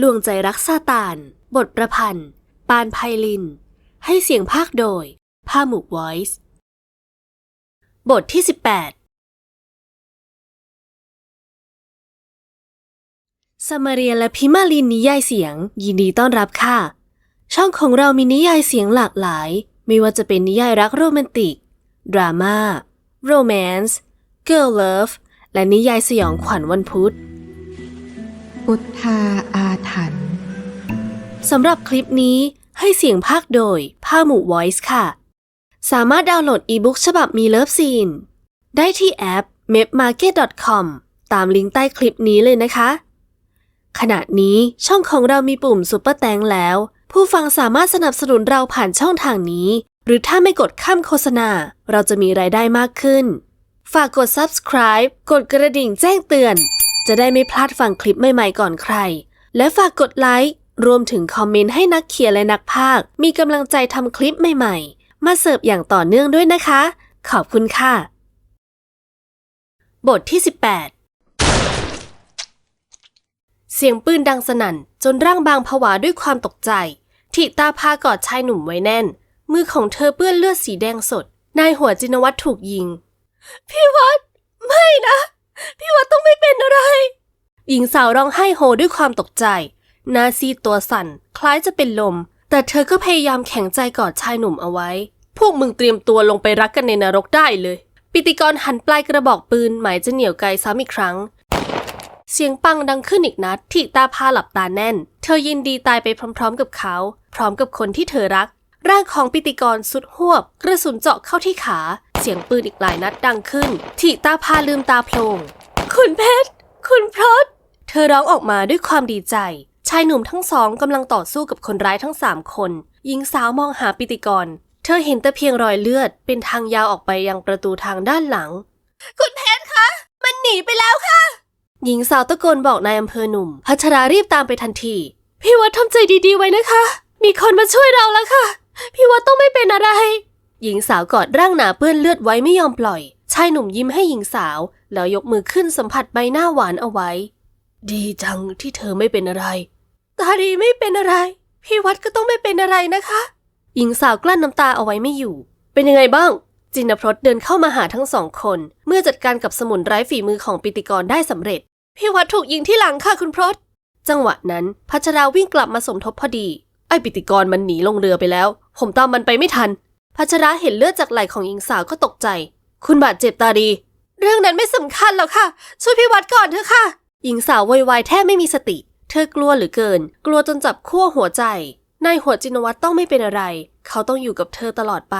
ลวงใจรักซาตาน บทประพันธ์ ปานไพลิน ให้เสียงภาคโดย ผ้าหมูก Voice บทที่ 18 สมาเรียและพิมาลินนิยายเสียง ยินดีต้อนรับค่ะ ช่องของเรามีนิยายเสียงหลากหลาย ไม่ว่าจะเป็นนิยายรักโรแมนติก ดราม่าโรแมนส์เกิร์ลเลิฟและนิยายสยองขวัญวันพุธ พุทธาอาถรรพ์สำหรับคลิปนี้ให้เสียงภาคโดยผ้าหมู่ Voice ค่ะ สามารถดาวน์โหลดอีบุ๊กฉบับมีเลิฟซีน ได้ที่แอป mapmarket.com ตามลิงก์ใต้คลิปนี้เลยนะคะ ขณะนี้ช่องของเรามีปุ่มซุปเปอร์แตงแล้ว ผู้ฟังสามารถสนับสนุนเราผ่านช่องทางนี้ หรือถ้าไม่กดข้ามโฆษณา เราจะมีรายได้มากขึ้น ฝากกด subscribe กดกระดิ่งแจ้งเตือน จะได้ไม่พลาดฟังคลิปใหม่ๆก่อนใคร และฝากกดไลค์รวมถึงคอมเมนต์ให้นักเขียนและนักพากมีกำลังใจทำคลิปใหม่ๆ มาเสิร์ฟอย่างต่อเนื่องด้วยนะคะ ขอบคุณค่ะ บทที่ 18 เสียงปืนดังสนั่นจนร่างบางผวาด้วยความตกใจทิตาพากอดชายหนุ่มไว้แน่น มือของเธอเปื้อนเลือดสีแดงสด นายหัวจินวัตรถูกยิง พี่วัดไม่นะ พี่วัดต้องไม่เป็นอะไร หญิงสาวร้องไห้โฮด้วยความตกใจ หน้าซีดตัวสั่น คล้ายจะเป็นลม แต่เธอก็พยายามแข็งใจกอดชายหนุ่มเอาไว้ พวกมึงเตรียมตัวลงไปรักกันในนรกได้เลย ปิติกรหันปลายกระบอกปืนหมายจะเหนี่ยวไกซ้ำอีกครั้ง เสียงปังดังขึ้นอีกนัดทิตาพาหลับตาแน่น เธอยินดีตายไปพร้อม ๆ กับเขา พร้อมกับคนที่เธอรัก ร่างของปิติกรสุดหวบ กระสุนเจาะเข้าที่ขา เสียงปืนอีกหลายนัดดังขึ้นทิตาพาลืมตาโพลงคุณเพชร คุณพรตเธอร้องออกมาด้วยความดีใจ ชายหนุ่มทั้งสองกำลังต่อสู้กับคนร้ายทั้งสามคนหญิงสาวมองหาปิติกร เธอเห็นแต่เพียงรอยเลือด เป็นทางยาวออกไปยังประตูทางด้านหลัง คุณเพชรคะ มันหนีไปแล้วค่ะ หญิงสาวตะโกนบอกนายอำเภอหนุ่ม พัชรารีบตามไปทันที พี่วัดทำใจดีๆไว้นะคะ มีคนมาช่วยเราแล้วค่ะ พี่วัดต้องไม่เป็นอะไร หญิงสาวกอดร่างหนาเปื้อนเลือดไว้ไม่ยอมปล่อย ชายหนุ่มยิ้มให้หญิงสาว แล้วยกมือขึ้นสัมผัสใบหน้าหวานเอาไว้ ดีจังที่เธอไม่เป็นอะไร ตาดีไม่เป็นอะไร พี่วัดก็ต้องไม่เป็นอะไรนะคะ หญิงสาวกลั้นน้ำตาเอาไว้ไม่อยู่ เป็นยังไงบ้าง จินพรตเดินเข้ามาหาทั้งสองคน เมื่อจัดการกับสมุนไร้ฝีมือของปิติกรได้สำเร็จ พี่วัดถูกยิงที่หลังค่ะคุณพรตจังหวะนั้นพัชราวิ่งกลับมาสมทบพอดี ไอ้ปิติกรมันหนีลงเรือไปแล้ว ผมตามมันไปไม่ทัน พัชราเห็นเลือดจากไหล่ของหญิงสาวก็ตกใจ คุณบาดเจ็บตาดี เรื่องนั้นไม่สำคัญหรอกค่ะ ช่วยพี่วัดก่อนเถอะค่ะ หญิงสาวโวยวายแทบไม่มีสติ เธอกลัวหลือเกิน กลัวจนจับขั้วหัวใจ นายหัวจินวัตรต้องไม่เป็นอะไร เขาต้องอยู่กับเธอตลอดไป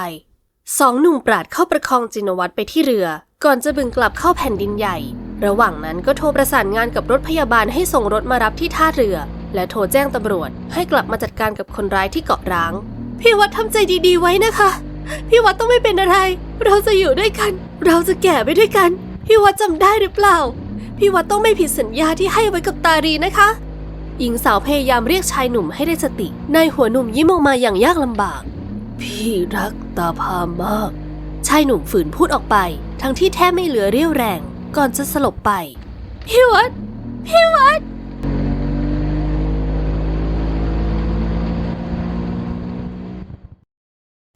สองหนุ่มปราดเข้าประคองจินวัตรไปที่เรือ ก่อนจะบึงกลับเข้าแผ่นดินใหญ่ ระหว่างนั้นก็โทรประสานงานกับรถพยาบาลให้ส่งรถมารับที่ท่าเรือ และโทรแจ้งตำรวจให้กลับมาจัดการกับคนร้ายที่เกาะร้าง พี่วัดทำใจดีๆไว้นะคะ พี่วัดต้องไม่เป็นอะไร เราจะอยู่ด้วยกัน เราจะแก่ไปด้วยกัน พี่วัดจำได้หรือเปล่า พี่วัดต้องไม่ผิดสัญญาที่ให้ไว้กับตารีนะคะ หญิงสาวพยายามเรียกชายหนุ่มให้ได้สติ นายหัวหนุ่มยิ้มออกมาอย่างยากลำบาก พี่รักตาพามาก ชายหนุ่มฝืนพูดออกไป ทั้งที่แทบไม่เหลือเรี่ยวแรง ก่อนจะสลบไป พี่วัด พี่วัด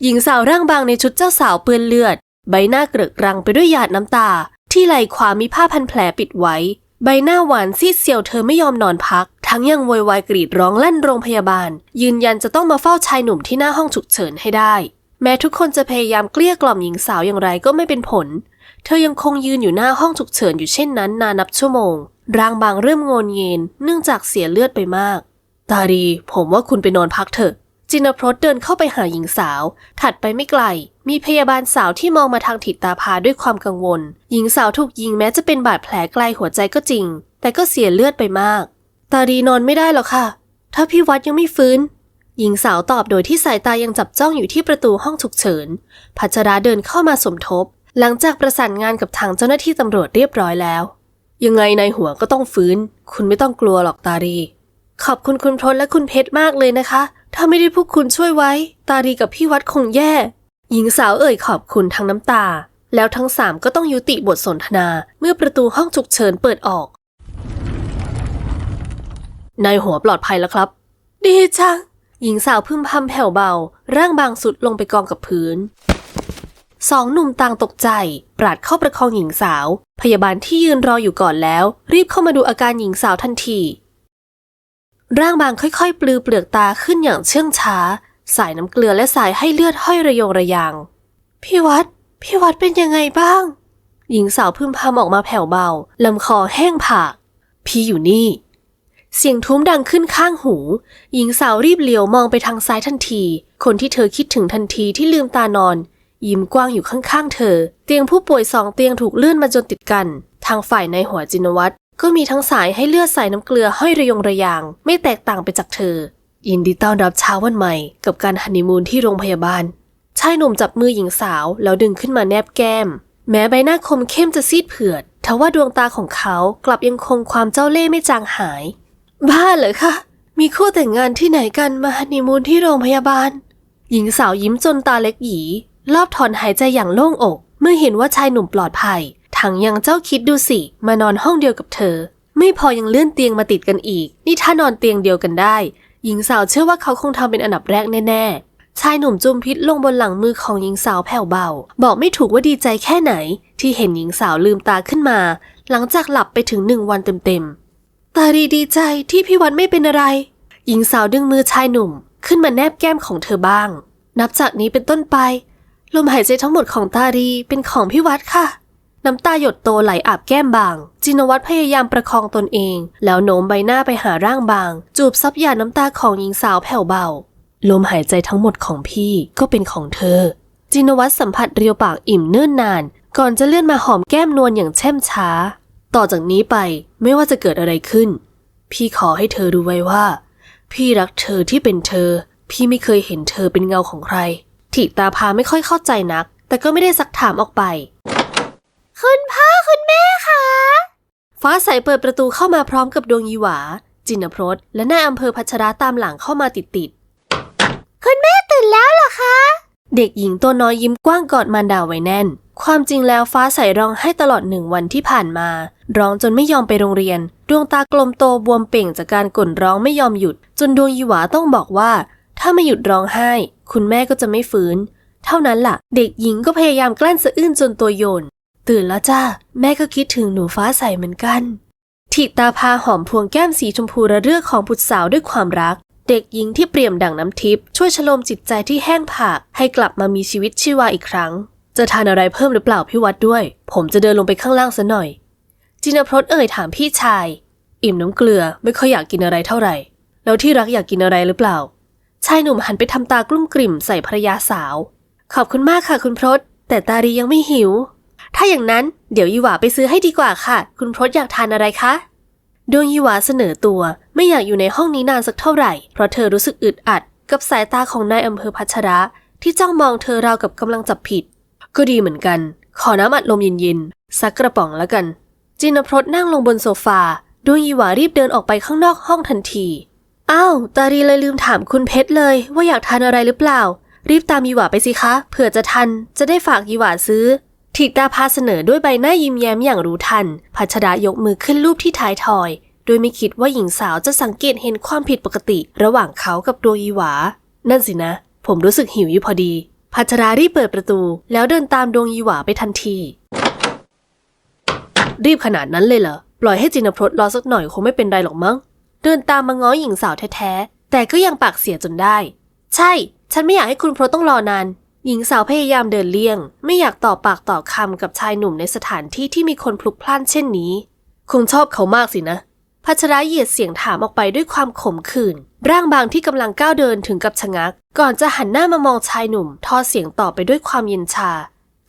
หญิงสาวร่างบางในชุดเจ้าสาวเปื้อนเลือด ใบหน้าเกรอะกรังไปด้วยหยาดน้ำตา ที่ไหล่ขวามีผ้าพันแผลปิดไว้ ใบหน้าหวานซีดเซียวเธอไม่ยอมนอนพัก ทั้งยังโวยวายกรีดร้องลั่นโรงพยาบาล ยืนยันจะต้องมาเฝ้าชายหนุ่มที่หน้าห้องฉุกเฉินให้ได้ แม้ทุกคนจะพยายามเกลี้ยกล่อมหญิงสาวอย่างไรก็ไม่เป็นผล เธอยังคงยืนอยู่หน้าห้องฉุกเฉินอยู่เช่นนั้นนานนับชั่วโมง ร่างบางเริ่มโงนเงนเนื่องจากเสียเลือดไปมาก ตาดี ผมว่าคุณไปนอนพักเถอะ จินพรตเดินเข้าไปหาหญิงสาว ถัดไปไม่ไกล มีพยาบาลสาวที่มองมาทางถิตตาพาด้วยความกังวล หญิงสาวถูกยิงแม้จะเป็นบาดแผลไกลหัวใจก็จริง แต่ก็เสียเลือดไปมาก ตาดีนอนไม่ได้หรอกค่ะ ถ้าพี่วัดยังไม่ฟื้น หญิงสาวตอบโดยที่สายตายังจับจ้องอยู่ที่ประตูห้องฉุกเฉิน พัชราเดินเข้ามาสมทบ หลังจากประสานงานกับทางเจ้าหน้าที่ตำรวจเรียบร้อยแล้ว ยังไงในายหัวก็ต้องฟื้น คุณไม่ต้องกลัวหรอกตาดี ขอบคุณคุณพลและคุณเพชรมากเลยนะคะ ถ้าไม่ได้พวกคุณช่วยไว้ ตาดีกับพี่วัดคงแย่ หญิงสาวเอ่ยขอบคุณทั้งน้ำตา แล้วทั้งสามก็ต้องยุติบทสนทนาเมื่อประตูห้องฉุกเฉินเปิดออกนายหัวปลอดภัยแล้วครับ ดีจัง หญิงสาวพึมพำแผ่วเบา ร่างบางสุดลงไปกองกับพื้น สองหนุ่มต่างตกใจ ปราดเข้าประคองหญิงสาว พยาบาลที่ยืนรออยู่ก่อนแล้ว รีบเข้ามาดูอาการหญิงสาวทันที ร่างบางค่อยๆ ปลือเปลือกตาขึ้นอย่างเชื่องช้า สายน้ำเกลือและสายให้เลือดห้อยระยงระยาง พี่วัด พี่วัดเป็นยังไงบ้าง หญิงสาวพึมพำออกมาแผ่วเบา ลำคอแห้งผาก พี่อยู่นี่ เสียงทุ้มดังขึ้นข้างหู หญิงสาวรีบเหลียวมองไปทางซ้ายทันที คนที่เธอคิดถึงทันทีที่ลืมตานอน ยิ้มกว้างอยู่ข้างๆ เธอ เตียงผู้ป่วยสองเตียงถูกเลื่อนมาจนติดกัน ทางฝ่ายในหัวจินวัตร ก็มีทั้งสายให้เลือดใส่น้ำเกลือห้อยระยงระยาง ไม่แตกต่างไปจากเธอ ยินดีต้อนรับเช้าวันใหม่ กับการฮันนีมูนที่โรงพยาบาล ชายหนุ่มจับมือหญิงสาวแล้วดึงขึ้นมาแนบแก้ม แม้ใบหน้าคมเข้มจะซีดเผือดทว่าดวงตาของเขากลับยังคงความเจ้าเล่ห์ไม่จางหาย บ้าเหรอคะ มีคู่แต่งงานที่ไหนกันมาฮันนีมูนที่โรงพยาบาล หญิงสาวยิ้มจนตาเล็กหยีรอบถอนหายใจอย่างโล่งอก เมื่อเห็นว่าชายหนุ่มปลอดภัย ทั้งยังเจ้าคิดดูสิ มานอนห้องเดียวกับเธอ ไม่พอยังเลื่อนเตียงมาติดกันอีก นี่ถ้านอนเตียงเดียวกันได้ หญิงสาวเชื่อว่าเขาคงทำเป็นอันดับแรกแน่ๆ ชายหนุ่มจุมพิษลงบนหลังมือของหญิงสาวแผ่วเบา บอกไม่ถูกว่าดีใจแค่ไหน ที่เห็นหญิงสาวลืมตาขึ้นมา หลังจากหลับไปถึงหนึ่งวันเต็มๆตาดีดีใจที่พี่วันไม่เป็นอะไร หญิงสาวดึงมือชายหนุ่ม ขึ้นมาแนบแก้มของเธอบ้าง นับจากนี้เป็นต้นไปลมหายใจทั้งหมดของตาดีเป็นของพี่วัดค่ะ น้ำตาหยดโตไหลอาบแก้มบาง จินวัตรพยายามประคองตนเอง แล้วโน้มใบหน้าไปหาร่างบาง จูบซับหยาดน้ำตาของหญิงสาวแผ่วเบา ลมหายใจทั้งหมดของพี่ก็เป็นของเธอ จินวัตรสัมผัสเรียวปากอิ่มเนิ่นนาน ก่อนจะเลื่อนมาหอมแก้มนวลอย่างแช่มช้า ต่อจากนี้ไปไม่ว่าจะเกิดอะไรขึ้น พี่ขอให้เธอรู้ไว้ว่า พี่รักเธอที่เป็นเธอ พี่ไม่เคยเห็นเธอเป็นเงาของใครถิตาพาไม่ค่อยเข้าใจนัก แต่ก็ไม่ได้ซักถามออกไป คุณพ่อคุณแม่คะฟ้าใสเปิดประตูเข้ามาพร้อมกับดวงยีหวา จินพรสและนายอำเภอพัชราตามหลังเข้ามาติดติดๆคุณแม่ตื่นแล้วเหรอคะ เด็กหญิงตัวน้อยยิ้มกว้างกอดมารดาไว้แน่น ความจริงแล้วฟ้าใสร้องให้ตลอดหนึ่งวันที่ผ่านมา ร้องจนไม่ยอมไปโรงเรียน ดวงตากลมโตบวมเป่งจากการกล่นร้องไม่ยอมหยุด จนดวงยีหวาต้องบอกว่า ถ้าไม่หยุดร้องไห้ คุณแม่ก็จะไม่ฟื้น เท่านั้นล่ะ เด็กหญิงก็พยายามกลั้นสะอื้นจนตัวโยน ตื่นแล้วจ้าแม่ก็คิดถึงหนูฟ้าใสเหมือนกันทิตาพาหอมพวงแก้มสีชมพูระเรื่อของบุตรสาวด้วยความรัก เด็กหญิงที่เปี่ยมดั่งน้ำทิพย์ช่วยชโลมจิตใจที่แห้งผาก ให้กลับมามีชีวิตชีวาอีกครั้ง จะทานอะไรเพิ่มหรือเปล่าพี่วัดด้วย ผมจะเดินลงไปข้างล่างซะหน่อย จินพรสเอ่ยถามพี่ชาย อิ่มน้ำเกลือไม่ค่อยอยากกินอะไรเท่าไหร่ แล้วที่รักอยากกินอะไรหรือเปล่าชายหนุ่มหันไปทำตากลุ้มกลิ่มใส่ภรรยาสาว ขอบคุณมากค่ะคุณพรสแต่ตาดียังไม่หิว ถ้าอย่างนั้นเดี๋ยวยีหวาไปซื้อให้ดีกว่าค่ะ คุณพรสอยากทานอะไรคะ ดวงยีหวาเสนอตัวไม่อยากอยู่ในห้องนี้นานสักเท่าไหร่ เพราะเธอรู้สึกอึดอัด กับสายตาของนายอำเภอพัชระ ที่จ้องมองเธอราวกับกำลังจับผิด ก็ดีเหมือนกัน ขอน้ำอัดลมเย็นๆสักกระป๋องแล้วกัน จินพรสนั่งลงบนโซฟาดวงยีหวารีบเดินออกไปข้างนอกห้องทันทีอ้าวตาดีเลยลืมถามคุณเพชรเลย ว่าอยากทานอะไรหรือเปล่า รีบตามยีหวาไปสิคะเผื่อจะทันจะได้ฝากยีหวาซื้อ ถิตาพาเสนอด้วยใบหน้ายิ้มแย้มอย่างรู้ทัน พัชรายกมือขึ้นรูปที่ท้ายทอย โดยไม่คิดว่าหญิงสาวจะสังเกตเห็นความผิดปกติ ระหว่างเขากับดวงยีหวา นั่นสินะ ผมรู้สึกหิวอยู่พอดี พัชรารีบเปิดประตู แล้วเดินตามดวงยีหวาไปทันที รีบขนาดนั้นเลยเหรอ ปล่อยให้จินพรสรอสักหน่อยคงไม่เป็นไรหรอกมั้ง เดินตามมาง้อหญิงสาวแท้ๆ แต่ก็ยังปากเสียจนได้ ใช่ ฉันไม่อยากให้คุณพรสต้องรอนาน หญิงสาวพยายามเดินเลี่ยง ไม่อยากต่อปากต่อคำกับชายหนุ่มในสถานที่ที่มีคนพลุกพล่านเช่นนี้ คงชอบเขามากสินะพัชระเหยียดเสียงถามออกไปด้วยความขมขื่น ร่างบางที่กำลังก้าวเดินถึงกับชะงัก ก่อนจะหันหน้ามามองชายหนุ่ม ทอเสียงต่อไปด้วยความเย็นชา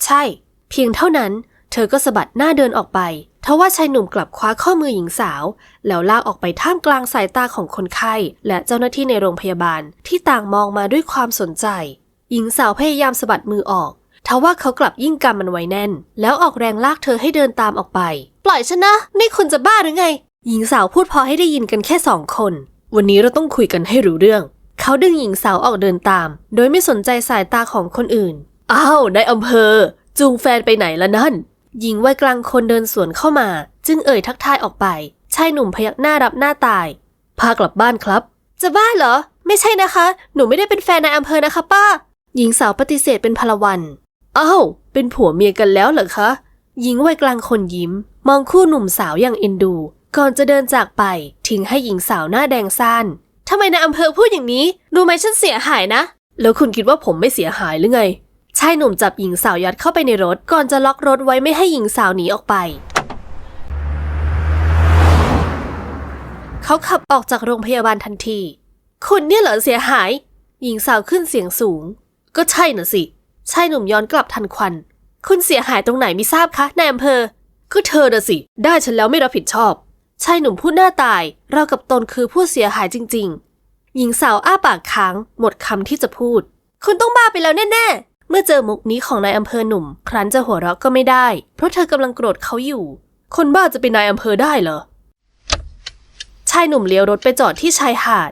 ใช่ เพียงเท่านั้น เธอก็สะบัดหน้าเดินออกไปทว่าชายหนุ่มกลับคว้าข้อมือหญิงสาว แล้วลากออกไปท่ามกลางสายตาของคนไข้ และเจ้าหน้าที่ในโรงพยาบาลที่ต่างมองมาด้วยความสนใจ หญิงสาวพยายามสะบัดมือออกทว่าเขากลับยิ่งกำมันไว้แน่น แล้วออกแรงลากเธอให้เดินตามออกไป ปล่อยฉันนะ นี่คุณจะบ้าหรือไง หญิงสาวพูดพอให้ได้ยินกันแค่สองคน วันนี้เราต้องคุยกันให้รู้เรื่อง เขาดึงหญิงสาวออกเดินตาม โดยไม่สนใจสายตาของคนอื่น อ้าวนายอำเภอ จูงแฟนไปไหนละนั่น หญิงวัยกลางคนเดินสวนเข้ามา จึงเอ่ยทักทายออกไป ชายหนุ่มพยักหน้ารับหน้าตาย พากลับบ้านครับ จะบ้าเหรอ ไม่ใช่นะคะ หนูไม่ได้เป็นแฟนนายอำเภอนะคะ ป้า หญิงสาวปฏิเสธเป็นพลวัน อ้าว เป็นผัวเมียกันแล้วเหรอคะ หญิงวัยกลางคนยิ้ม มองคู่หนุ่มสาวอย่างเอ็นดู ก่อนจะเดินจากไป ทิ้งให้หญิงสาวหน้าแดงซ่านทำไมนายอำเภอพูดอย่างนี้รู้ไหมฉันเสียหายนะ แล้วคุณคิดว่าผมไม่เสียหายหรือไง ชายหนุ่มจับหญิงสาวยัดเข้าไปในรถ ก่อนจะล็อกรถไว้ไม่ให้หญิงสาวหนีออกไป เขาขับออกจากโรงพยาบาลทันที คุณเนี่ยเหรอเสียหาย หญิงสาวขึ้นเสียงสูง ก็ใช่น่ะสิชายหนุ่มย้อนกลับทันควัน คุณเสียหายตรงไหนไม่ทราบคะนายอำเภอ ก็เธอน่ะสิ ได้ฉันแล้วไม่รับผิดชอบ ชายหนุ่มพูดหน้าตาย เรากับตนคือผู้เสียหายจริง ๆ หญิงสาวอ้าปากค้าง หมดคำที่จะพูด คุณต้องบ้าไปแล้วแน่ๆ เมื่อเจอมุกนี้ของนายอำเภอหนุ่ม ครั้นจะหัวเราะก็ไม่ได้ เพราะเธอกำลังโกรธเขาอยู่ คนบ้าจะเป็นนายอำเภอได้เหรอ ชายหนุ่มเลี้ยวรถไปจอดที่ชายหาด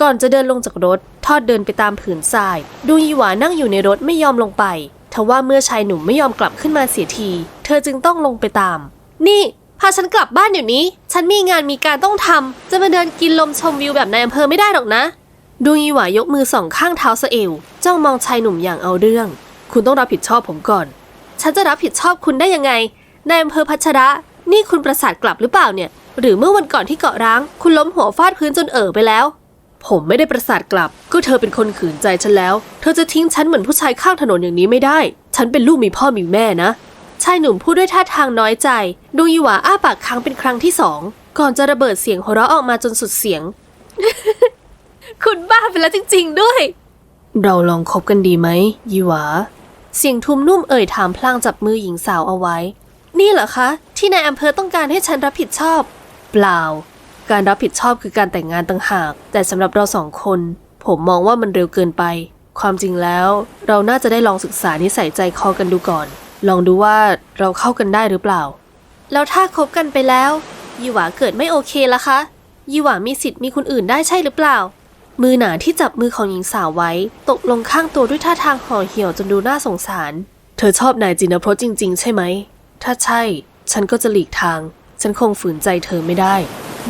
ก่อนจะเดินลงจากรถ ทอดเดินไปตามผืนทราย ดูยีหวานั่งอยู่ในรถไม่ยอมลงไปทว่าเมื่อชายหนุ่มไม่ยอมกลับขึ้นมาเสียที เธอจึงต้องลงไปตาม นี่ พาฉันกลับบ้านเดี๋ยวนี้ ฉันมีงานมีการต้องทำจะมาเดินกินลมชมวิวแบบนายอำเภอไม่ได้หรอกนะ ดูยีหวายกมือสองข้างเท้าสะเอวจ้องมองชายหนุ่มอย่างเอาเรื่อง คุณต้องรับผิดชอบผมก่อน ฉันจะรับผิดชอบคุณได้ยังไงนายอำเภอพัชระ นี่คุณประสาทกลับหรือเปล่าเนี่ย หรือเมื่อวันก่อนที่เกาะร้าง คุณล้มหัวฟาดพื้นจนเอ่อไปแล้ว ผมไม่ได้ประสาทกลับ ก็เธอเป็นคนขืนใจฉันแล้ว เธอจะทิ้งฉันเหมือนผู้ชายข้างถนนอย่างนี้ไม่ได้ ฉันเป็นลูกมีพ่อมีแม่นะ ชายหนุ่มพูดด้วยท่าทางน้อยใจดูยีหวาอ้าปากค้างเป็นครั้งที่สอง ก่อนจะระเบิดเสียงหัวเราะออกมาจนสุดเสียง คุณบ้าไปแล้วจริง ๆ ด้วย เราลองคบกันดีไหมยีหวา เสียงทุ้มนุ่มเอ่ยถามพลางจับมือหญิงสาวเอาไว้ นี่เหรอคะ ที่นายอำเภอต้องการให้ฉันรับผิดชอบ เปล่า การรับผิดชอบคือการแต่งงานต่างหาก แต่สำหรับเราสองคน ผมมองว่ามันเร็วเกินไป ความจริงแล้ว เราน่าจะได้ลองศึกษานิสัยใจคอกันดูก่อน ลองดูว่าเราเข้ากันได้หรือเปล่า แล้วถ้าคบกันไปแล้วยี่หวาเกิดไม่โอเคละคะยี่หวามีสิทธิ์มีคนอื่นได้ใช่หรือเปล่า มือหนาที่จับมือของหญิงสาวไว้ ตกลงข้างตัวด้วยท่าทางห่อเหี่ยวจนดูน่าสงสาร เธอชอบนายจินพรสจริง ๆ ใช่ไหม ถ้าใช่ ฉันก็จะหลีกทาง ฉันคงฝืนใจเธอไม่ได้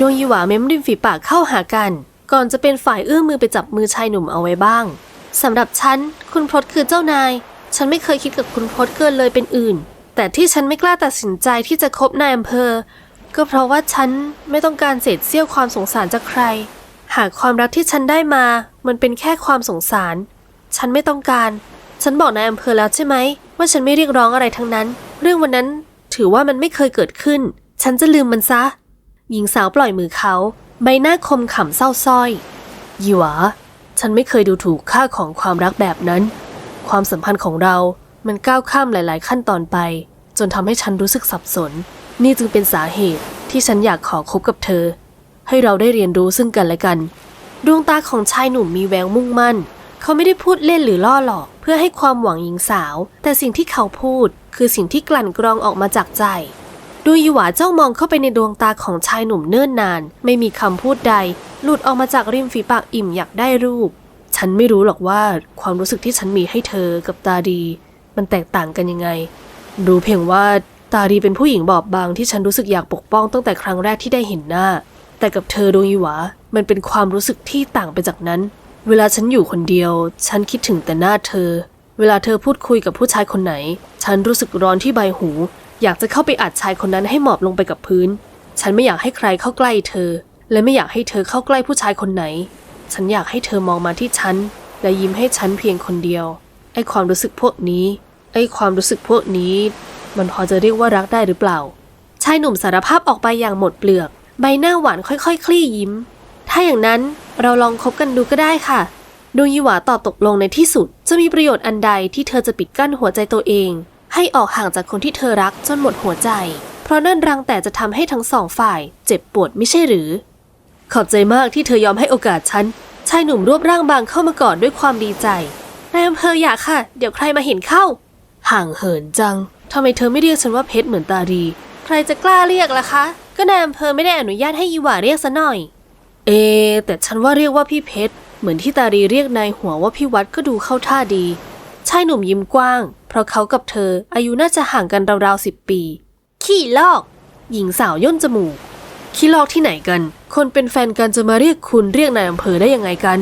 ดวงยีหวาเม้มริมฝีปากเข้าหากัน ก่อนจะเป็นฝ่ายเอื้อมมือไปจับมือชายหนุ่มเอาไว้บ้างสำหรับฉัน คุณพรตคือเจ้านาย ฉันไม่เคยคิดกับคุณพรตเกินเลยเป็นอื่น แต่ที่ฉันไม่กล้าตัดสินใจที่จะคบนายอำเภอ ก็เพราะว่าฉันไม่ต้องการเศษเสี้ยวความสงสารจากใคร หากความรักที่ฉันได้มา มันเป็นแค่ความสงสาร ฉันไม่ต้องการ ฉันบอกนายอำเภอแล้วใช่ไหม ว่าฉันไม่เรียกร้องอะไรทั้งนั้น เรื่องวันนั้นถือว่ามันไม่เคยเกิดขึ้น ฉันจะลืมมันซะ หญิงสาวปล่อยมือเขา ใบหน้าคมขำเศร้าส้อยยีหวาฉันไม่เคยดูถูกค่าของความรักแบบนั้น ความสัมพันธ์ของเรา มันก้าวข้ามหลาย ๆ ขั้นตอนไป จนทำให้ฉันรู้สึกสับสน นี่จึงเป็นสาเหตุที่ฉันอยากขอคบกับเธอ ให้เราได้เรียนรู้ซึ่งกันและกัน ดวงตาของชายหนุ่มมีแววมุ่งมั่น เขาไม่ได้พูดเล่นหรือล่อหลอก เพื่อให้ความหวังหญิงสาว แต่สิ่งที่เขาพูดคือสิ่งที่กลั่นกรองออกมาจากใจ ดูยีหวาเจ้ามองเข้าไปในดวงตาของชายหนุ่มเนิ่นนาน ไม่มีคำพูดใด หลุดออกมาจากริมฝีปากอิ่มอยากได้รูป ฉันไม่รู้หรอกว่าความรู้สึกที่ฉันมีให้เธอกับตาดี มันแตกต่างกันยังไงรู้เพียงว่าตาดีเป็นผู้หญิงบอบบางที่ฉันรู้สึกอยากปกป้องตั้งแต่ครั้งแรกที่ได้เห็นหน้า แต่กับเธอดวงยีหวามันเป็นความรู้สึกที่ต่างไปจากนั้น เวลาฉันอยู่คนเดียว ฉันคิดถึงแต่หน้าเธอ เวลาเธอพูดคุยกับผู้ชายคนไหน ฉันรู้สึกร้อนที่ใบหู อยากจะเข้าไปอัดชายคนนั้นให้หมอบลงไปกับพื้น ฉันไม่อยากให้ใครเข้าใกล้เธอ และไม่อยากให้เธอเข้าใกล้ผู้ชายคนไหน ฉันอยากให้เธอมองมาที่ฉัน และยิ้มให้ฉันเพียงคนเดียว ไอ้ความรู้สึกพวกนี้ ไอ้ความรู้สึกพวกนี้ มันพอจะเรียกว่ารักได้หรือเปล่า ชายหนุ่มสารภาพออกไปอย่างหมดเปลือก ใบหน้าหวานค่อยๆคลี่ยิ้ม ถ้าอย่างนั้นเราลองคบกันดูก็ได้ค่ะดวงยีหวาตอบตกลงในที่สุด จะมีประโยชน์อันใดที่เธอจะปิดกั้นหัวใจตัวเอง ให้ออกห่างจากคนที่เธอรักจนหมดหัวใจ เพราะนั่นรังแต่จะทำให้ทั้งสองฝ่าย เจ็บปวดไม่ใช่หรือ ขอบใจมากที่เธอยอมให้โอกาสฉัน ชายหนุ่มรูปร่างบางเข้ามากอดด้วยความดีใจนายอำเภออยากค่ะ เดี๋ยวใครมาเห็นเข้า ห่างเหินจังทำไมเธอไม่เรียกฉันว่าเพชรเหมือนตาดี ใครจะกล้าเรียกล่ะคะ ก็นายอำเภอไม่ได้อนุญาตให้ยีหว่าเรียกซะหน่อย เอ แต่ฉันว่าเรียกว่าพี่เพชรเหมือนที่ตาดีเรียกนายหัวว่าพี่วัดก็ดูเข้าท่าดี ชายหนุ่มยิ้มกว้าง เพราะเขากับเธออายุน่าจะห่างกันราวๆสิบปี ขี้ลอก หญิงสาวย่นจมูก ขี้ลอกที่ไหนกัน คนเป็นแฟนกันจะมาเรียกคุณเรียกนายอำเภอได้ยังไงกัน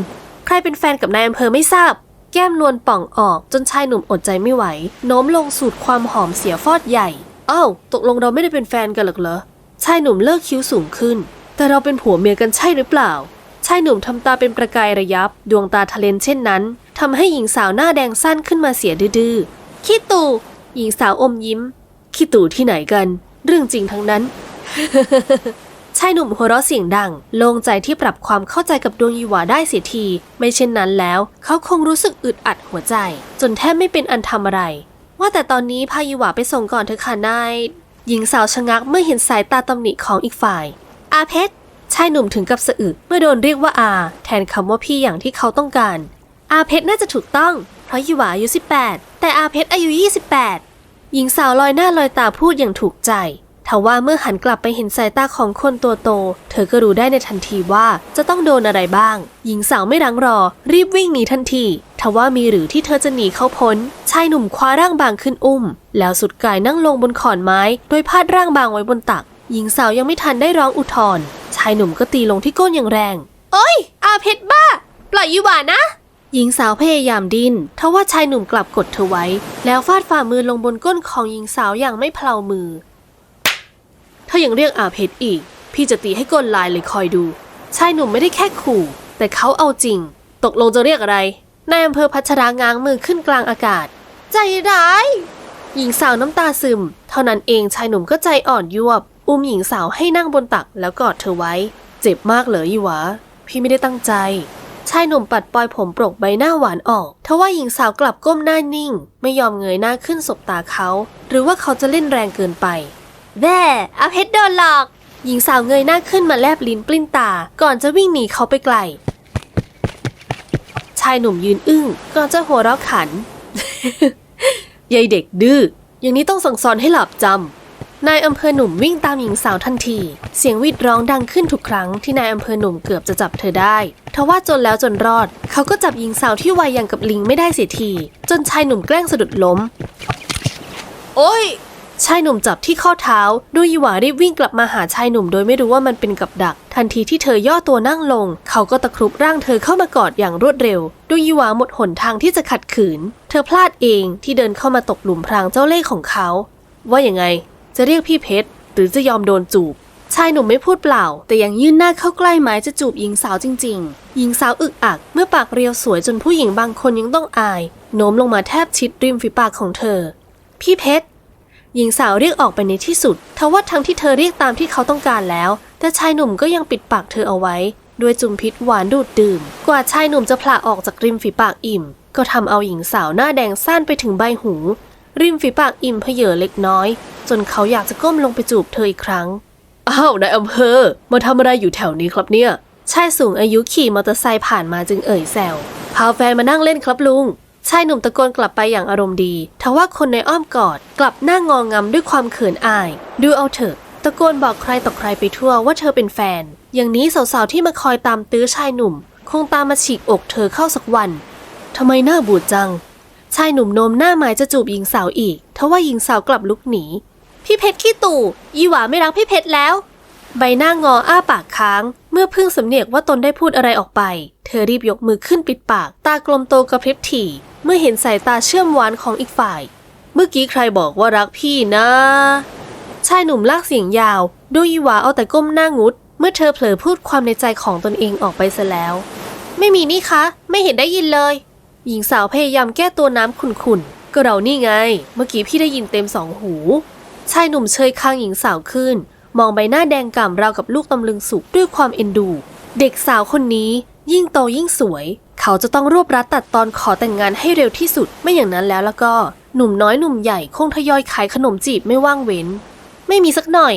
ใครเป็นแฟนกับนายอำเภอไม่ทราบ แก้มนวลป่องออกจนชายหนุ่มอดใจไม่ไหวโน้มลงสูดความหอมเสียฟอดใหญ่อ้าวตกลงเราไม่ได้เป็นแฟนกันหรอกเหรอชายหนุ่มเลิกคิ้วสูงขึ้น แต่เราเป็นผัวเมียกันใช่หรือเปล่า ชายหนุ่มทำตาเป็นประกายระยับ ดวงตาทะเลนเช่นนั้นทำให้หญิงสาวหน้าแดงสั้นขึ้นมาเสียดื้อๆขี้ตู่หญิงสาวอมยิ้มขี้ตู่ที่ไหนกัน เรื่องจริงทั้งนั้น ชายหนุ่มหัวเราะเสียงดัง โล่งใจที่ปรับความเข้าใจกับดวงยีหวาได้เสียที ไม่เช่นนั้นแล้ว เขาคงรู้สึกอึดอัดหัวใจ จนแทบไม่เป็นอันทำอะไร ว่าแต่ตอนนี้พายีหวาไปส่งก่อนเถอะค่ะนายหญิงสาวชะงักเมื่อเห็นสายตาตำหนิของอีกฝ่าย อาเพชร ชายหนุ่มถึงกับสะอึกเมื่อโดนเรียกว่าอา แทนคำว่าพี่อย่างที่เขาต้องการ อาเพชรน่าจะถูกต้อง เพราะยีหวาอายุ 18 แต่อาเพชรอายุ 28 หญิงสาวลอยหน้าลอยตาพูดอย่างถูกใจทว่าเมื่อหันกลับไปเห็นสายตาของคนตัวโต เธอก็รู้ได้ในทันทีว่าจะต้องโดนอะไรบ้าง หญิงสาวไม่รังรอ รีบวิ่งหนีทันทีทว่ามีหรือที่เธอจะหนีเขาพ้น ชายหนุ่มคว้าร่างบางขึ้นอุ้ม แล้วสุดกายนั่งลงบนขอนไม้ โดยพาดร่างบางไว้บนตัก หญิงสาวยังไม่ทันได้ร้องอุทธร ชายหนุ่มก็ตีลงที่ก้นอย่างแรง โอ้ย อาเพชรบ้า ปล่อยยีหวานะ หญิงสาวพยายามดิ้นทว่าชายหนุ่มกลับกดเธอไว้ แล้วฟาดฝ่ามือลงบนก้นของหญิงสาวอย่างไม่เพลามือ ถ้ายังเรียกอาเพชรอีก พี่จะตีให้ก้นลายเลยคอยดู ชายหนุ่มไม่ได้แค่ขู่ แต่เขาเอาจริง ตกลงจะเรียกอะไรนายอำเภอพัชรางางมือขึ้นกลางอากาศ ใจร้าย หญิงสาวน้ำตาซึม เท่านั้นเองชายหนุ่มก็ใจอ่อนยวบ อุ้มหญิงสาวให้นั่งบนตักแล้วกอดเธอไว้ เจ็บมากเหรอยี่หวาพี่ไม่ได้ตั้งใจ ชายหนุ่มปัดปลอยผมปรกใบหน้าหวานออกทว่าหญิงสาวกลับก้มหน้านิ่ง ไม่ยอมเงยหน้าขึ้นสบตาเขา หรือว่าเขาจะเล่นแรงเกินไปแว่อาเพชรโดนหลอก หญิงสาวเงยหน้าขึ้นมาแลบลิ้นปลิ้นตา ก่อนจะวิ่งหนีเขาไปไกล ชายหนุ่มยืนอึ้ง ก่อนจะหัวเราะขันยายเด็กดื้อ อย่างนี้ต้องสั่งสอนให้หลับจำ นายอำเภอหนุ่มวิ่งตามหญิงสาวทันที เสียงหวิดร้องดังขึ้นทุกครั้งที่นายอำเภอหนุ่มเกือบจะจับเธอได้ ทว่าจนแล้วจนรอด เขาก็จับหญิงสาวที่วัยอย่างกับลิงไม่ได้เสียที จนชายหนุ่มแกล้งสะดุดล้ม โอ้ย ชายหนุ่มจับที่ข้อเท้าโดยยีหวารีบวิ่งกลับมาหาชายหนุ่มโดยไม่รู้ว่ามันเป็นกับดัก ทันทีที่เธอย่อตัวนั่งลง เขาก็ตะครุบร่างเธอเข้ามากอดอย่างรวดเร็วโดยยีหวาหมดหนทางที่จะขัดขืน เธอพลาดเองที่เดินเข้ามาตกหลุมพรางเจ้าเล่ห์ของเขา ว่าอย่างไง จะเรียกพี่เพชรหรือจะยอมโดนจูบ ชายหนุ่มไม่พูดเปล่า แต่ยังยื่นหน้าเข้าใกล้ไม้จะจูบหญิงสาวจริง ๆ หญิงสาวอึกอัก เมื่อปากเรียวสวยจนผู้หญิงบางคนยังต้องอายโน้มลงมาแทบชิดริมฝีปากของเธอ พี่เพชรหญิงสาวเรียกออกไปในที่สุดทว่าทั้งที่เธอเรียกตามที่เขาต้องการแล้ว แต่ชายหนุ่มก็ยังปิดปากเธอเอาไว้ ด้วยจุมพิษหวานดูดดื่ม กว่าชายหนุ่มจะผละออกจากริมฝีปากอิ่ม ก็ทำเอาหญิงสาวหน้าแดงสั้นไปถึงใบหู ริมฝีปากอิ่มเพเยอเล็กน้อย จนเขาอยากจะก้มลงไปจูบเธออีกครั้ง อ้าวนายอำเภอ มาทำอะไรอยู่แถวนี้ครับเนี่ย ชายสูงอายุขี่มอเตอร์ไซค์ผ่านมาจึงเอ่ยแซว พาแฟนมานั่งเล่นครับลุง ชายหนุ่มตะโกนกลับไปอย่างอารมณ์ดี ทว่าคนในอ้อมกอดกลับหน้างองงำด้วยความเขินอาย ดูเอาเถอะตะโกนบอกใครต่อใครไปทั่วว่าเธอเป็นแฟน อย่างนี้สาวๆที่มาคอยตามตื้อชายหนุ่ม คงตามมาฉีกอกเธอเข้าสักวันทำไมหน้าบูดจัง ชายหนุ่มโนมหน้าหมายจะจูบหญิงสาวอีกทว่าหญิงสาวกลับลุกหนี พี่เพชรขี้ตู่ยีหวาไม่รักพี่เพชรแล้ว ใบหน้างออ้าปากค้าง เมื่อเพิ่งสำเนียกว่าตนได้พูดอะไรออกไป เธอรีบยกมือขึ้นปิดปาก ตากลมโตกระพริบถี่ เมื่อเห็นสายตาเชื่อมหวานของอีกฝ่าย เมื่อกี้ใครบอกว่ารักพี่นะ ชายหนุ่มลากเสียงยาวดยยีหวาเอาแต่ก้มหน้างุด เมื่อเธอเผลอพูดความในใจของตนเองออกไปซะแล้ว ไม่มีนี่คะ ไม่เห็นได้ยินเลย หญิงสาวพยายามแก้ตัวน้ำขุ่นๆ ก็เรานี่ไง เมื่อกี้พี่ได้ยินเต็มสองหู ชายหนุ่มเชยคางหญิงสาวขึ้น มองใบหน้าแดงก่ำราวกับลูกตำลึงสุกด้วยความเอ็นดู เด็กสาวคนนี้ ยิ่งโตยิ่งสวย เขาจะต้องรวบรัดตัดตอนขอแต่งงานให้เร็วที่สุด ไม่อย่างนั้นแล้วแล้วก็ หนุ่มน้อยหนุ่มใหญ่คงทยอยขายขนมจีบไม่ว่างเว้น ไม่มีสักหน่อย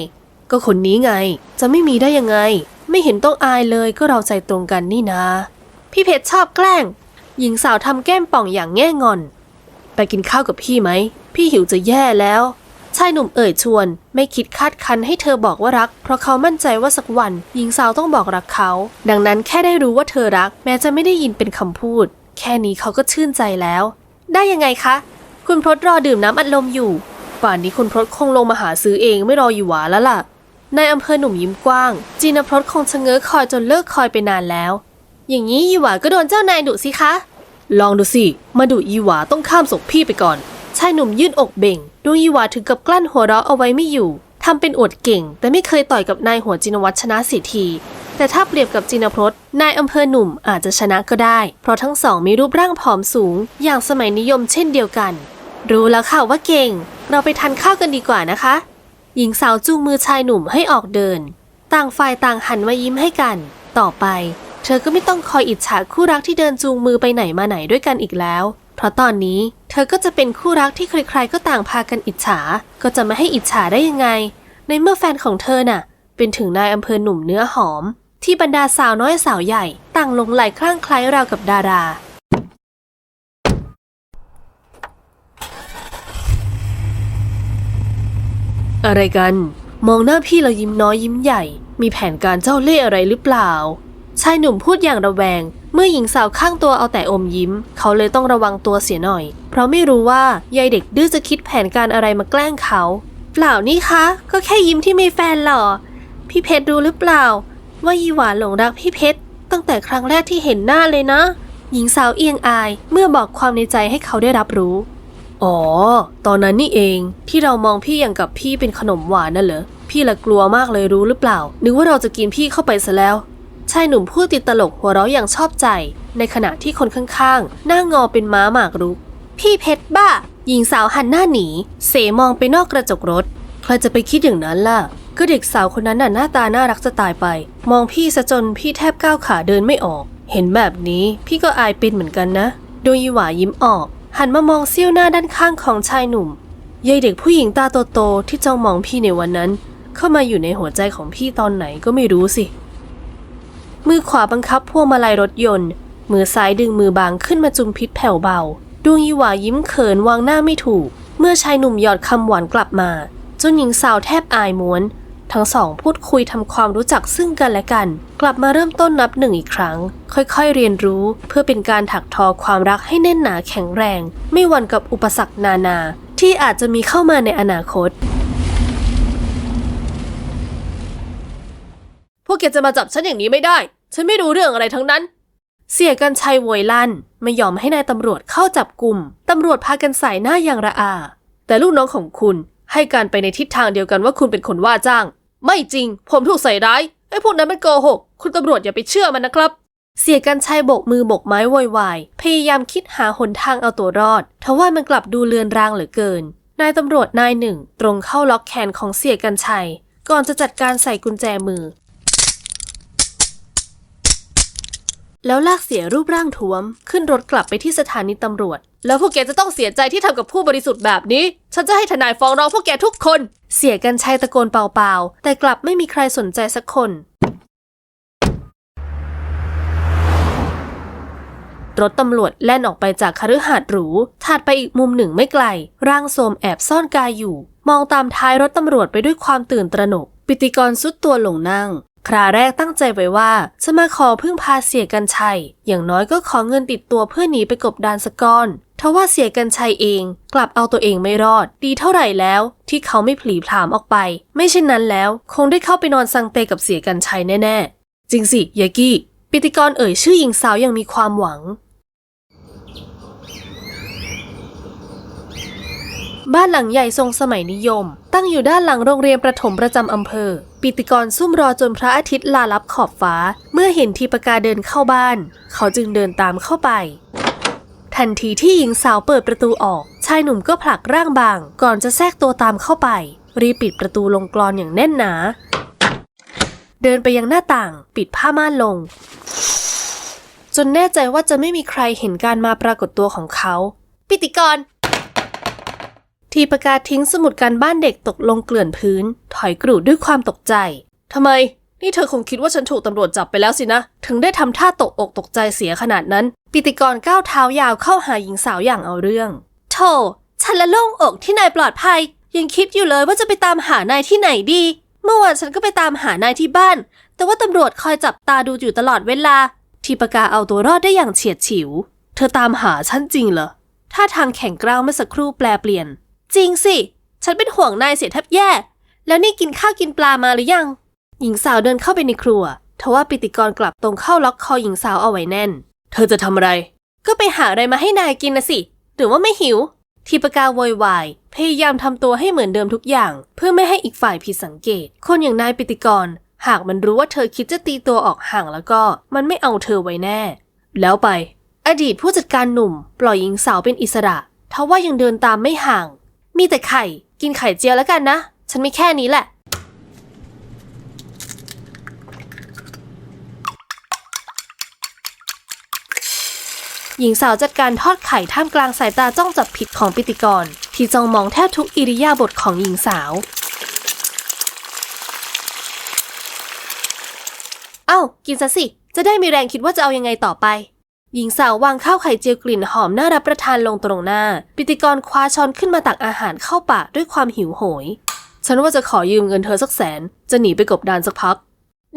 ก็คนนี้ไง จะไม่มีได้ยังไง ไม่เห็นต้องอายเลยก็เราใจตรงกันนี่นะ พี่เพชรชอบแกล้ง หญิงสาวทำแก้มป่องอย่างแง่งอน ไปกินข้าวกับพี่ไหม พี่หิวจะแย่แล้ว ชายหนุ่มเอ่ยชวน ไม่คิดคาดคันให้เธอบอกว่ารัก เพราะเขามั่นใจว่าสักวัน หญิงสาวต้องบอกรักเขา ดังนั้นแค่ได้รู้ว่าเธอรัก แม้จะไม่ได้ยินเป็นคำพูด แค่นี้เขาก็ชื่นใจแล้ว ได้ยังไงคะ คุณพรตรอดื่มน้ำอัดลมอยู่ป่านนี้คุณพรตคงลงมาหาซื้อเองไม่รออยู่หวาแล้วล่ะนายอำเภอหนุ่มยิ้มกว้าง จีนพรตคงชะเง้อคอยจนเลิกคอยไปนานแล้ว อย่างนี้ยีหวาก็โดนเจ้านายดุสิคะ ลองดูสิ มาดุยีหวาต้องข้ามศพพี่ไปก่อน ชายหนุ่มยื่นอกเบ่ง ดวงยีหวาถึงกับกลั้นหัวเราะเอาไว้ไม่อยู่ ทำเป็นอวดเก่ง แต่ไม่เคยต่อยกับนายหัวจินวัตรชนะสียที แต่ถ้าเปรียบกับจินพรตนายอำเภอหนุ่มอาจจะชนะก็ได้ เพราะทั้งสองมีรูปร่างผอมสูง อย่างสมัยนิยมเช่นเดียวกัน รู้แล้วค่ะว่าเก่ง เราไปทานข้าวกันดีกว่านะคะ หญิงสาวจูงมือชายหนุ่มให้ออกเดิน ต่างฝ่ายต่างหันมายิ้มให้กัน ต่อไป เธอก็ไม่ต้องคอยอิจฉาคู่รักที่เดินจูงมือไปไหนมาไหนด้วยกันอีกแล้ว เพราะตอนนี้เธอก็จะเป็นคู่รักที่ใครๆก็ต่างพากันอิจฉา ก็จะไม่ให้อิจฉาได้ยังไง ในเมื่อแฟนของเธอน่ะ เป็นถึงนายอำเภอหนุ่มเนื้อหอม ที่บรรดาสาวน้อยสาวใหญ่ต่างหลงไหลคลั่งไคล้ราวกับดาราอะไรกัน มองหน้าพี่เรายิ้มน้อยยิ้มใหญ่ มีแผนการเจ้าเล่ห์อะไรหรือเปล่า ชายหนุ่มพูดอย่างระแวง เมื่อหญิงสาวข้างตัวเอาแต่อมยิ้ม เขาเลยต้องระวังตัวเสียหน่อย เพราะไม่รู้ว่ายายเด็กดื้อจะคิดแผนการอะไรมาแกล้งเขา เปล่านี่คะ ก็แค่ยิ้มที่มีแฟนหรอ พี่เพชรรู้หรือเปล่า ว่ายีหวานหลงรักพี่เพชรตั้งแต่ครั้งแรกที่เห็นหน้าเลยนะ หญิงสาวเอียงอายเมื่อบอกความในใจให้เขาได้รับรู้ อ๋อ ตอนนั้นนี่เองที่เรามองพี่อย่างกับพี่เป็นขนมหวานน่ะเหรอพี่ละกลัวมากเลยรู้หรือเปล่านึกว่าเราจะกินพี่เข้าไปซะแล้ว ชายหนุ่มพูดติดตลกหัวเราะอย่างชอบใจ ในขณะที่คนข้างๆ หน้างอเป็นม้าหมากรุก พี่เพชรบ้า หญิงสาวหันหน้าหนี เสมองไปนอกกระจกรถ ใครจะไปคิดอย่างนั้นล่ะ ก็เด็กสาวคนนั้นน่ะหน้าตาน่ารักจะตายไป มองพี่ซะจนพี่แทบก้าวขาเดินไม่ออก เห็นแบบนี้พี่ก็อายเป็นเหมือนกันนะ โดยยีหวายิ้มออก หันมามองเสี้ยวหน้าด้านข้างของชายหนุ่มยายเด็กผู้หญิงตาโตๆที่จ้องมองพี่ในวันนั้น เข้ามาอยู่ในหัวใจของพี่ตอนไหนก็ไม่รู้สิ มือขวาบังคับพวงมาลัยรถยนต์ มือซ้ายดึงมือบางขึ้นมาจุมพิษแผ่วเบา ดวงยีหวายิ้มเขินวางหน้าไม่ถูก เมื่อชายหนุ่มหยอดคำหวานกลับมา จนหญิงสาวแทบอายม้วน ทั้งสองพูดคุยทำความรู้จักซึ่งกันและกัน กลับมาเริ่มต้นนับหนึ่งอีกครั้ง ค่อยๆเรียนรู้เพื่อเป็นการถักทอความรักให้แน่นหนาแข็งแรง ไม่หวั่นกับอุปสรรคนานา ที่อาจจะมีเข้ามาในอนาคต พวกแกจะมาจับฉันอย่างนี้ไม่ได้ ฉันไม่รู้เรื่องอะไรทั้งนั้น เสียกันชัยโวยลั่น ไม่ยอมให้นายตำรวจเข้าจับกลุ่ม ตำรวจพากันใส่หน้าอย่างระอา แต่ลูกน้องของคุณให้การไปในทิศทางเดียวกันว่าคุณเป็นคนว่าจ้าง ไม่จริง ผมถูกใส่ร้ายไอ้พวกนั้นมันโกหก คุณตำรวจอย่าไปเชื่อมันนะครับ เสียกันชัยโบกมือโบกไม้โวยวาย พยายามคิดหาหนทางเอาตัวรอดทว่ามันกลับดูเลือนรางเหลือเกิน นายตำรวจนายหนึ่ง ตรงเข้าล็อกแขนของเสียกันชัย ก่อนจะจัดการใส่กุญแจมือ แล้วลากเสียรูปร่างท้วม ขึ้นรถกลับไปที่สถานีตำรวจ แล้วพวกแกจะต้องเสียใจที่ทำกับผู้บริสุทธิ์แบบนี้ ฉันจะให้ทนายฟ้องร้องพวกแกทุกคน เสียกันชัยตะโกนเปล่าๆ แต่กลับไม่มีใครสนใจสักคน รถตำรวจแล่นออกไปจากคฤหาสน์หรูถัดไปอีกมุมหนึ่งไม่ไกล ร่างโทมแอบซ่อนกายอยู่ มองตามท้ายรถตำรวจไปด้วยความตื่นตระหนก ปิติกรสุดตัวลงนั่ง คราแรกตั้งใจไว้ว่า จะมาขอพึ่งพาเสียกันชัย อย่างน้อยก็ขอเงินติดตัวเพื่อหนีไปกบดานสกก้อนทว่าเสียกันชัยเองกลับเอาตัวเองไม่รอด ดีเท่าไหร่แล้ว ที่เขาไม่ผลีผลามออกไป ไม่เช่นนั้นแล้ว คงได้เข้าไปนอนสังเตกับเสียกันชัยแน่ๆ จริงสิยากี้ ปิติกรเอ่ยชื่อหญิงสาวอย่างมีความหวัง บ้านหลังใหญ่ทรงสมัยนิยม ตั้งอยู่ด้านหลังโรงเรียนประถมประจำอำเภอ ปิติกรซุ่มรอจนพระอาทิตย์ลาลับขอบฟ้า เมื่อเห็นทีปกาเดินเข้าบ้าน เขาจึงเดินตามเข้าไป ทันทีที่หญิงสาวเปิดประตูออก ชายหนุ่มก็ผลักร่างบาง ก่อนจะแทรกตัวตามเข้าไป รีบปิดประตูลงกรอนอย่างแน่นหนา เดินไปยังหน้าต่าง ปิดผ้าม่านลง จนแน่ใจว่าจะไม่มีใครเห็นการมาปรากฏตัวของเขา ปิติกร ทีประกาศทิ้งสมุดการบ้านเด็กตกลงเกลื่อนพื้น ถอยกรูดด้วยความตกใจ ทำไม นี่เธอคงคิดว่าฉันถูกตำรวจจับไปแล้วสินะ ถึงได้ทำท่าตกอกตกใจเสียขนาดนั้น ปิติกรก้าวเท้ายาวเข้าหาหญิงสาวอย่างเอาเรื่องโธ่ฉันละโล่งอกที่นายปลอดภัย ยังคิดอยู่เลยว่าจะไปตามหานายที่ไหนดี เมื่อวานฉันก็ไปตามหานายที่บ้าน แต่ว่าตำรวจคอยจับตาดูอยู่ตลอดเวลา ทีปากาเอาตัวรอดได้อย่างเฉียดฉิว เธอตามหาฉันจริงเหรอท่าทางแข็งกร้าวเมื่อสักครู่แปลเปลี่ยน จริงสิ ฉันเป็นห่วงนายเสียแทบแย่ แล้วนี่กินข้าวกินปลามาหรือยัง หญิงสาวเดินเข้าไปในครัวทว่าปิติกรกลับตรงเข้าล็อกคอหญิงสาวเอาไว้แน่น เธอจะทำอะไร ก็ไปหาอะไรมาให้นายกินนะสิ หรือว่าไม่หิว ทีปกาโวยวาย พยายามทำตัวให้เหมือนเดิมทุกอย่าง เพื่อไม่ให้อีกฝ่ายผิดสังเกต คนอย่างนายปิติกร หากมันรู้ว่าเธอคิดจะตีตัวออกห่างแล้วก็ มันไม่เอาเธอไว้แน่ แล้วไป อดีตผู้จัดการหนุ่ม ปล่อยหญิงสาวเป็นอิสระทว่ายังเดินตามไม่ห่าง มีแต่ไข่ กินไข่เจียวแล้วกันนะ ฉันม่แค่นี้แหละ หญิงสาวจัดการทอดไข่ท่ามกลางสายตาจ้องจับผิดของปิติกร ที่จ้องมองแทบทุกอิริยาบถของหญิงสาว เอ้า กินซะสิ จะได้มีแรงคิดว่าจะเอายังไงต่อไป หญิงสาววางข้าวไข่เจียวกลิ่นหอมน่ารับประทานลงตรงหน้า ปิติกรคว้าช้อนขึ้นมาตักอาหารเข้าปากด้วยความหิวโหย ฉันว่าจะขอยืมเงินเธอสักแสน จะหนีไปกบดานสักพัก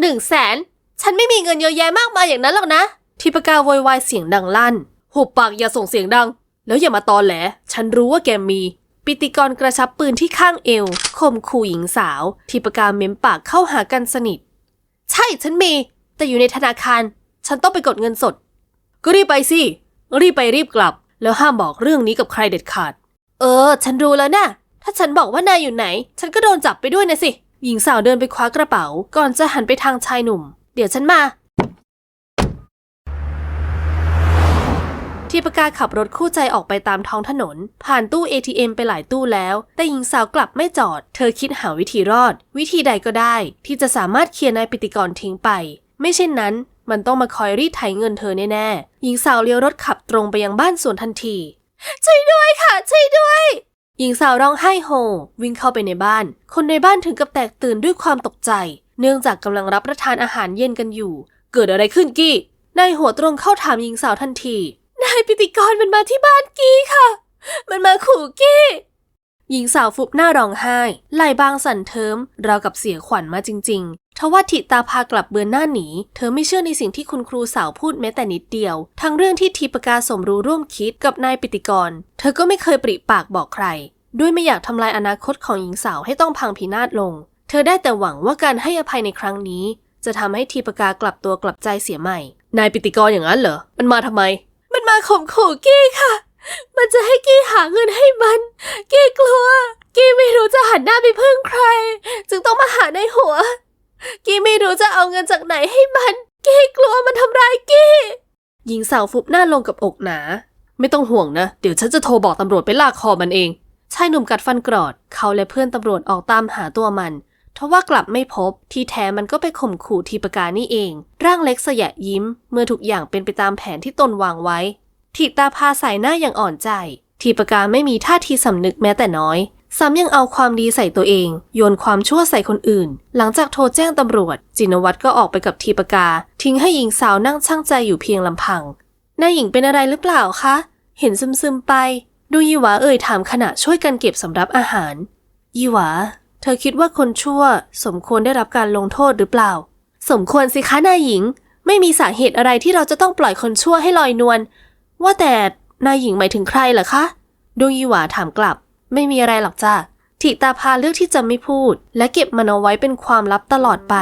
หนึ่งแสน ฉันไม่มีเงินเยอะแยะมากมายอย่างนั้นหรอกนะ ทิปกาโวยวายเสียงดังลั่น หุบปากอย่าส่งเสียงดัง แล้วอย่ามาตอแหล ฉันรู้ว่าแกมี ปิติกรกระชับปืนที่ข้างเอวข่มขู่หญิงสาว ทิปกาเม้มปากเข้าหากันสนิท ใช่ฉันมี แต่อยู่ในธนาคาร ฉันต้องไปกดเงินสด ก็รีบไปสิ รีบไปรีบกลับ แล้วห้ามบอกเรื่องนี้กับใครเด็ดขาด เออ ฉันรู้แล้วนะ ถ้าฉันบอกว่านายอยู่ไหน ฉันก็โดนจับไปด้วยนะสิ หญิงสาวเดินไปคว้ากระเป๋า ก่อนจะหันไปทางชายหนุ่ม เดี๋ยวฉันมา ทีปกาขับรถคู่ใจออกไปตามท้องถนน ผ่านตู้ ATM ไปหลายตู้แล้ว แต่หญิงสาวกลับไม่จอด เธอคิดหาวิธีรอด วิธีใดก็ได้ ที่จะสามารถเคลียร์นายปิติกรทิ้งไป ไม่เช่นนั้น มันต้องมาคอยรีดไถเงินเธอแน่ๆ หญิงสาวเลี้ยวรถขับตรงไปยังบ้านสวนทันที ช่วยด้วยค่ะช่วยด้วย หญิงสาวร้องไห้โฮวิ่งเข้าไปในบ้าน คนในบ้านถึงกับแตกตื่นด้วยความตกใจ เนื่องจากกำลังรับประทานอาหารเย็นกันอยู่ เกิดอะไรขึ้นกี้ นายหัวตรงเข้าถามหญิงสาวทันที นายปิติกรมันมาที่บ้านกี้ค่ะ มันมาขู่กี้หญิงสาวฟุบหน้าร้องไห้ไหลบางสั่นเทิมราวกับเสียขวัญมาจริงๆ ทว่าทิตาพากลับเบือนหน้าหนี เธอไม่เชื่อในสิ่งที่คุณครูสาวพูดแม้แต่นิดเดียว ทั้งเรื่องที่ทีปกาสมรู้ร่วมคิดกับนายปิติกร เธอก็ไม่เคยปริปากบอกใคร ด้วยไม่อยากทำลายอนาคตของหญิงสาวให้ต้องพังพินาศลง เธอได้แต่หวังว่าการให้อภัยในครั้งนี้ จะทำให้ทีปกากลับตัวกลับใจเสียใหม่ นายปิติกรอย่างนั้นเหรอ มันมาทำไม มันมาข่มขู่กี้ค่ะ มันจะให้กี้หาเงินให้มัน กี้กลัว กี้ไม่รู้จะหันหน้าไปพึ่งใคร จึงต้องมาหาในหัว กี้ไม่รู้จะเอาเงินจากไหนให้มัน กี้กลัวมันทำร้ายกี้หญิงสาวฟุบหน้าลงกับอกหนา ไม่ต้องห่วงนะ เดี๋ยวฉันจะโทรบอกตำรวจไปลากคอมันเองชายหนุ่มกัดฟันกรอด เขาและเพื่อนตำรวจออกตามหาตัวมันทว่ากลับไม่พบ ที่แท้มันก็ไปข่มขู่ทีปกานี่เอง ร่างเล็กสยะยิ้ม เมื่อทุกอย่างเป็นไปตามแผนที่ตนวางไว้ทิตาพาสายหน้าอย่างอ่อนใจ ทีปกาไม่มีท่าทีสำนึกแม้แต่น้อย ซ้ำยังเอาความดีใส่ตัวเอง โยนความชั่วใส่คนอื่น หลังจากโทรแจ้งตำรวจ จินวัตรก็ออกไปกับทีปกา ทิ้งให้หญิงสาวนั่งช่างใจอยู่เพียงลำพังนายหญิงเป็นอะไรหรือเปล่าคะ เห็นซึมๆไป ดูยีหวาเอ่ยถามขณะช่วยกันเก็บสำรับอาหาร ยีหวา เธอคิดว่าคนชั่ว สมควรได้รับการลงโทษหรือเปล่า สมควรสิคะนายหญิง ไม่มีสาเหตุอะไรที่เราจะต้องปล่อยคนชั่วให้ลอยนวล ว่าแต่นายหญิงหมายถึงใครเหรอคะ ดวงยีหวาถามกลับ ไม่มีอะไรหรอกจ้ะทิตาพาเลือกที่จะไม่พูด และเก็บมันเอาไว้เป็นความลับตลอดไป